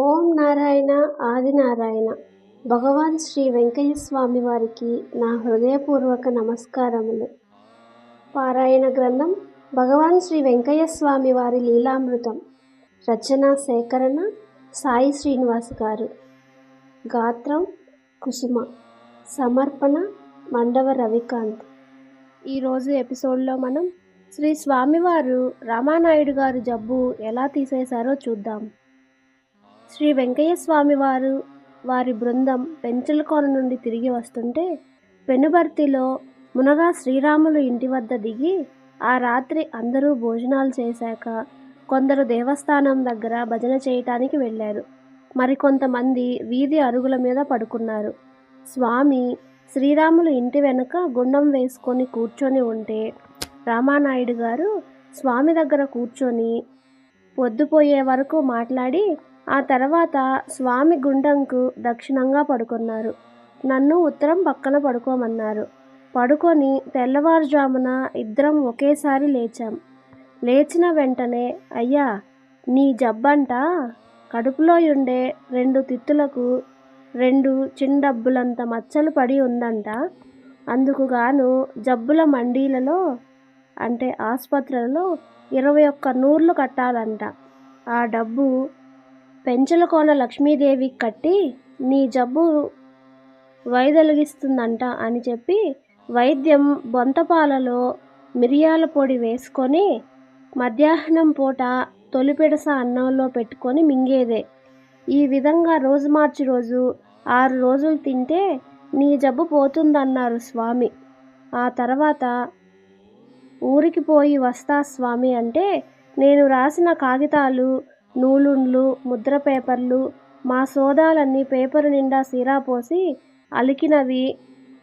ఓం నారాయణ ఆదినారాయణ భగవాన్ శ్రీ వెంకయ్య స్వామి వారికి నా హృదయపూర్వక నమస్కారములు. పారాయణ గ్రంథం భగవాన్ శ్రీ వెంకయ్య స్వామి వారి లీలామృతం. రచన సేకరణ సాయి శ్రీనివాస్ గారు. గాత్రం కుసుమ. సమర్పణ మండవ రవికాంత్. ఈరోజు ఎపిసోడ్లో మనం శ్రీ స్వామివారు రామానాయుడు గారు జబ్బు ఎలా తీసేశారో చూద్దాం. శ్రీ వెంకయ్య స్వామి వారు వారి బృందం పెంచలకోన నుండి తిరిగి వస్తుంటే పెనుబర్తిలో మునగా శ్రీరాములు ఇంటి వద్ద దిగి ఆ రాత్రి అందరూ భోజనాలు చేశాక కొందరు దేవస్థానం దగ్గర భజన చేయటానికి వెళ్ళారు. మరికొంతమంది వీధి అరుగుల మీద పడుకున్నారు. స్వామి శ్రీరాములు ఇంటి వెనుక గుండం వేసుకొని కూర్చొని ఉంటే రామానాయుడు గారు స్వామి దగ్గర కూర్చొని పొద్దుపోయే వరకు మాట్లాడి ఆ తర్వాత స్వామి గుండంకు దక్షిణంగా పడుకున్నారు. నన్ను ఉత్తరం పక్కన పడుకోమన్నారు. పడుకొని తెల్లవారుజామున ఇద్దరం ఒకేసారి లేచాం. లేచిన వెంటనే అయ్యా నీ జబ్బంట? కడుపులో ఉండే రెండు తిత్తులకు రెండు చిన్నడబ్బులంత మచ్చలు పడి ఉందంట. అందుకు గాను జబ్బుల మండీలలో అంటే ఆసుపత్రులలో ఇరవై ఒక్క నూర్లు కట్టాలంట. ఆ డబ్బు పెంచలకోన లక్ష్మీదేవి కట్టి నీ జబ్బు వైదొలిగిస్తుందంట అని చెప్పి వైద్యం బొంతపాలలో మిరియాల పొడి వేసుకొని మధ్యాహ్నం పూట తొలిపెడస అన్నంలో పెట్టుకొని మింగేదే. ఈ విధంగా రోజు మార్చి రోజు ఆరు రోజులు తింటే నీ జబ్బు పోతుందన్నారు స్వామి. ఆ తర్వాత ఊరికి పోయి వస్తా స్వామి అంటే నేను రాసిన కాగితాలు నూలుండ్లు ముద్ర పేపర్లు మా సోదాలన్నీ పేపరు నిండా సిరా పోసి అలికినవి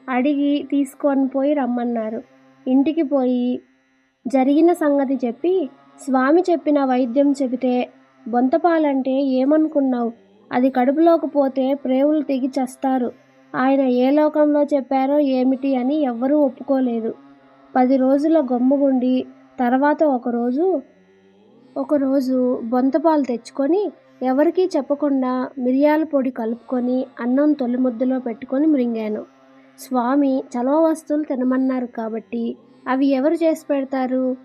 అడిగి తీసుకొని పోయి రమ్మన్నారు. ఇంటికి పోయి జరిగిన సంగతి చెప్పి స్వామి చెప్పిన వైద్యం చెబితే బొంతపాలంటే ఏమనుకున్నావు? అది కడుపులోకి పోతే ప్రేవులు తెగి చస్తారు. ఆయన ఏ లోకంలో చెప్పారో ఏమిటి అని ఎవ్వరూ ఒప్పుకోలేదు. పది రోజుల గొమ్ముగుండి తర్వాత ఒకరోజు ఒకరోజు బొంతపాలు తెచ్చుకొని ఎవరికీ చెప్పకుండా మిరియాల పొడి కలుపుకొని అన్నం తొలి ముద్దలో పెట్టుకొని మృంగాను. స్వామి చలవ వస్తువులు తినమన్నారు కాబట్టి అవి ఎవరు చేసి పెడతారు?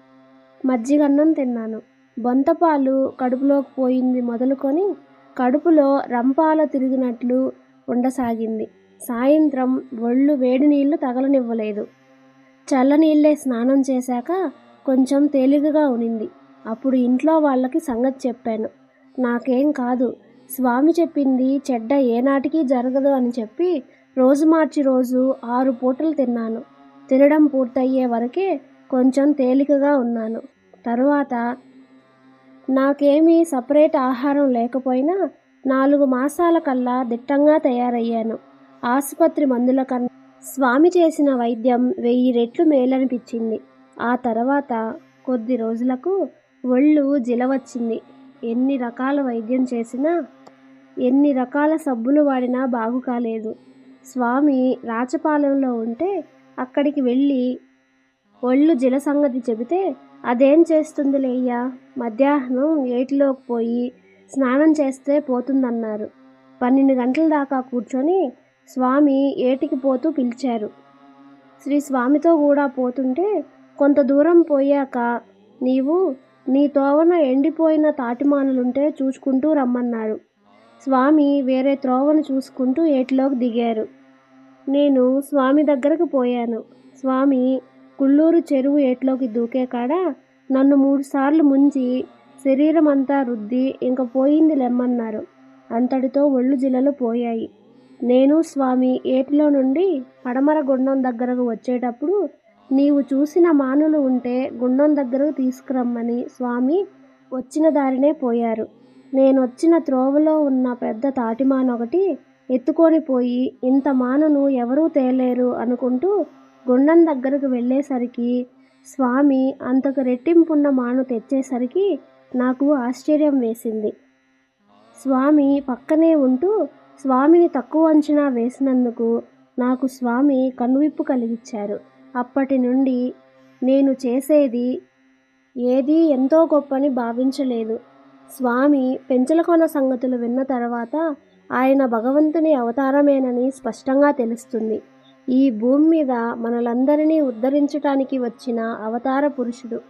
మజ్జిగన్నం తిన్నాను. బొంతపాలు కడుపులోకి పోయింది మొదలుకొని కడుపులో రంపాల తిరిగినట్లు ఉండసాగింది. సాయంత్రం ఒళ్ళు వేడి నీళ్ళు తగలనివ్వలేదు. చల్లనీళ్ళే స్నానం చేశాక కొంచెం తేలికగా ఉనింది. అప్పుడు ఇంట్లో వాళ్ళకి సంగతి చెప్పాను. నాకేం కాదు. స్వామి చెప్పింది చెడ్డ ఏనాటికి జరగదు అని చెప్పి రోజు మార్చి రోజు ఆరు పూటలు తిన్నాను. తినడం పూర్తయ్యే వరకే కొంచెం తేలికగా ఉన్నాను. తరువాత నాకేమీ సపరేట్ ఆహారం లేకపోయినా నాలుగు మాసాల కల్లా దిట్టంగా తయారయ్యాను. ఆసుపత్రి మందుల కన్నా స్వామి చేసిన వైద్యం వెయ్యి రెట్లు మేలనిపించింది. ఆ తర్వాత కొద్ది రోజులకు ఒళ్ళు జిలవచ్చింది. ఎన్ని రకాల వైద్యం చేసినా ఎన్ని రకాల సబ్బులు వాడినా బాగు కాలేదు. స్వామి రాచపాలెంలో ఉంటే అక్కడికి వెళ్ళి ఒళ్ళు జిల సంగతి చెబితే అదేం చేస్తుందిలేయ్యా మధ్యాహ్నం ఏటిలోకి పోయి స్నానం చేస్తే పోతుందన్నారు. పన్నెండు గంటల దాకా కూర్చొని స్వామి ఏటికి పోతూ పిలిచారు. శ్రీ స్వామితో కూడా పోతుంటే కొంత దూరం పోయాక నీవు నీ తోవన ఎండిపోయిన తాటిమానులుంటే చూసుకుంటూ రమ్మన్నారు. స్వామి వేరే త్రోవను చూసుకుంటూ ఏటిలోకి దిగారు. నేను స్వామి దగ్గరకు పోయాను. స్వామి కుళ్ళూరు చెరువు ఏట్లోకి దూకే కాడ నన్ను మూడుసార్లు ముంచి శరీరం అంతా రుద్ది ఇంక పోయింది లెమ్మన్నారు. అంతటితో ఒళ్ళు జిల్లలు పోయాయి. నేను స్వామి ఏటిలో నుండి పడమర గుండం దగ్గరకు వచ్చేటప్పుడు నీవు చూసిన మానులు ఉంటే గుండం దగ్గరకు తీసుకురమ్మని స్వామి వచ్చిన దారినే పోయారు. నేను వచ్చిన త్రోవలో ఉన్న పెద్ద తాటిమాను ఒకటి ఎత్తుకొని పోయి ఇంత మానును ఎవరూ తేలేరు అనుకుంటూ గుండం దగ్గరకు వెళ్ళేసరికి స్వామి అంతకు రెట్టింపున్న మాను తెచ్చేసరికి నాకు ఆశ్చర్యం వేసింది. స్వామి పక్కనే ఉంటూ స్వామిని తక్కువ అంచనా వేసినందుకు నాకు స్వామి కనువిప్పు కలిగించారు. అప్పటి నుండి నేను చేసేది ఏదీ ఎంతో గొప్పని భావించలేదు. స్వామి పెంచలకొన సంగతులు విన్న తర్వాత ఆయన భగవంతుని అవతారమేనని స్పష్టంగా తెలుస్తుంది. ఈ భూమి మీద మనలందరినీ ఉద్ధరించటానికి వచ్చిన అవతార పురుషుడు.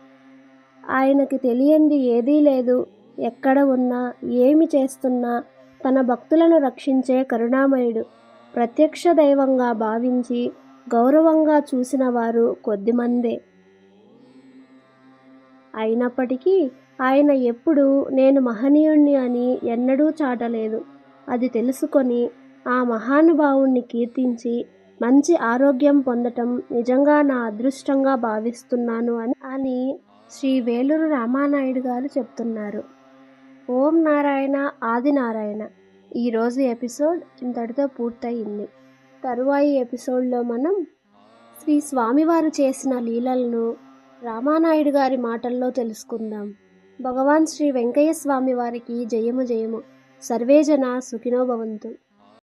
ఆయనకి తెలియంది ఏదీ లేదు. ఎక్కడ ఉన్నా ఏమి చేస్తున్నా తన భక్తులను రక్షించే కరుణామయుడు. ప్రత్యక్ష దైవంగా భావించి గౌరవంగా చూసిన వారు కొద్దిమందే. అయినప్పటికీ ఆయన ఎప్పుడూ నేను మహనీయుణ్ణి అని ఎన్నడూ చాటలేదు. అది తెలుసుకొని ఆ మహానుభావుణ్ణి కీర్తించి మంచి ఆరోగ్యం పొందటం నిజంగా నా అదృష్టంగా భావిస్తున్నాను అని అని శ్రీ వేలూరు రామానాయుడు గారు చెప్తున్నారు. ఓం నారాయణ ఆది నారాయణ. ఈరోజు ఎపిసోడ్ ఇంతటితో పూర్తయింది. తరువాయి ఎపిసోడ్లో మనం శ్రీ స్వామివారు చేసిన లీలలను రామానాయుడు గారి మాటల్లో తెలుసుకుందాం. భగవాన్ శ్రీ వెంకయ్య స్వామి వారికి జయము జయము. సర్వేజన సుఖినో భవంతు.